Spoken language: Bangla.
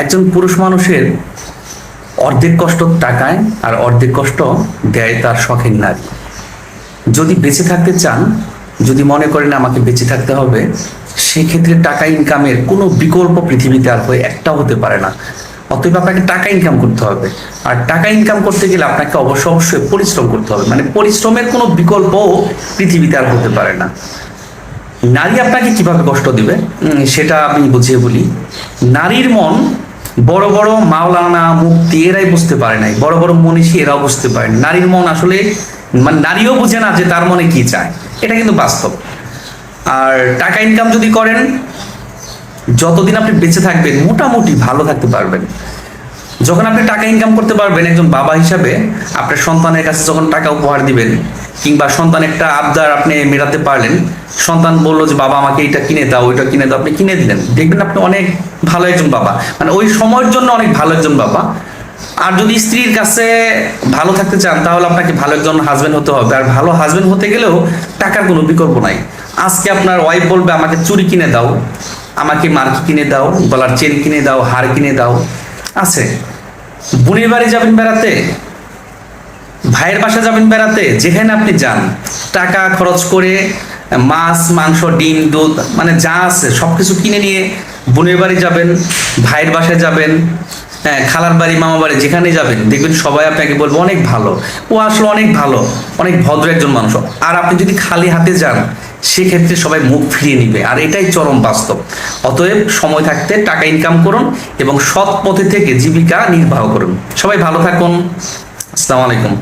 একজন পুরুষ মানুষের অর্ধেক কষ্ট টাকায় আর অর্ধেক কষ্ট দেয় তার শখের নারী। যদি বেঁচে থাকতে চান, যদি মনে করেন আমাকে বেঁচে থাকতে হবে, সেক্ষেত্রে টাকা ইনকামের কোনো বিকল্প পৃথিবীতে আর হয়ে একটাও হতে পারে না। অতএব আপনাকে টাকা ইনকাম করতে হবে। আর টাকা ইনকাম করতে গেলে আপনাকে অবশ্য অবশ্যই পরিশ্রম করতে হবে। মানে পরিশ্রমের কোনো বিকল্পও পৃথিবীতে আর হতে পারে না। নারী আপনাকে কীভাবে কষ্ট দিবে? সেটা আমি বুঝিয়ে বলি। নারীর মন বড় বড় মাওলানা মুক্তি এরাই বুঝতে পারে নাই, বড় বড় মনীষী এরাও বুঝতে পারে নারীর মন আসলে মানে নারীও বুঝে না যে তার মনে কি চায়, এটা কিন্তু বাস্তব। আর টাকা ইনকাম যদি করেন, যতদিন আপনি বেঁচে থাকবেন, মোটামুটি ভালো থাকতে পারবেন। যখন আপনি টাকা ইনকাম করতে পারবেন একজন বাবা হিসাবে, আপনার সন্তানের কাছে যখন টাকা উপহার দিবেন কিংবা সন্তান একটা আবদার আপনি মেটাতে পারলেন, সন্তান বলল যে, বাবা, আমাকে এটা কিনে দাও, ওইটা কিনে দাও। আপনি কিনে দিলেন। দেখবেন আপনি অনেক ভালো একজন বাবা। মানে ওই সময়ের জন্য অনেক ভালো একজন বাবা। আর যদি স্ত্রীর কাছে ভালো থাকতে চান, তাহলে আপনাকে ভালো একজন হাজবেন্ড হতে হবে। আর ভালো হাজবেন্ড হতে গেলেও টাকার কোনো বিকল্প নাই। আজকে আপনার ওয়াইফ বলবে, আমাকে চুরি কিনে দাও, আমাকে মার্কি কিনে দাও, গলার চেন কিনে দাও, হার কিনে দাও। আছে। বোনের বাড়ি যাবেন বেড়াতে? ভাইয়ের বাসা যাবেন বেড়াতে, যেখানে আপনি যান, টাকা খরচ করে মাছ, মাংস, ডিম, দুধ মানে যা আছে সব কিছু কিনে নিয়ে বোনের বাড়ি যাবেন, ভাইয়ের বাসায় যাবেন হ্যাঁ খালার বাড়ি মামা বাড়ি যেখানে যাবেন, দেখবেন সবাই আপনাকে বলবে, অনেক ভালো। ও আসলে, অনেক ভালো। অনেক ভদ্র একজন মানুষ। আর আপনি যদি খালি হাতে যান, সেক্ষেত্রে সবাই মুখ ফিরিয়ে নিবে। আর এটাই চরম বাস্তব। অতএব সময় থাকতে টাকা ইনকাম করুন এবং সৎ পথে থেকে জীবিকা নির্বাহ করুন। সবাই ভালো থাকুন। আসসালামু আলাইকুম।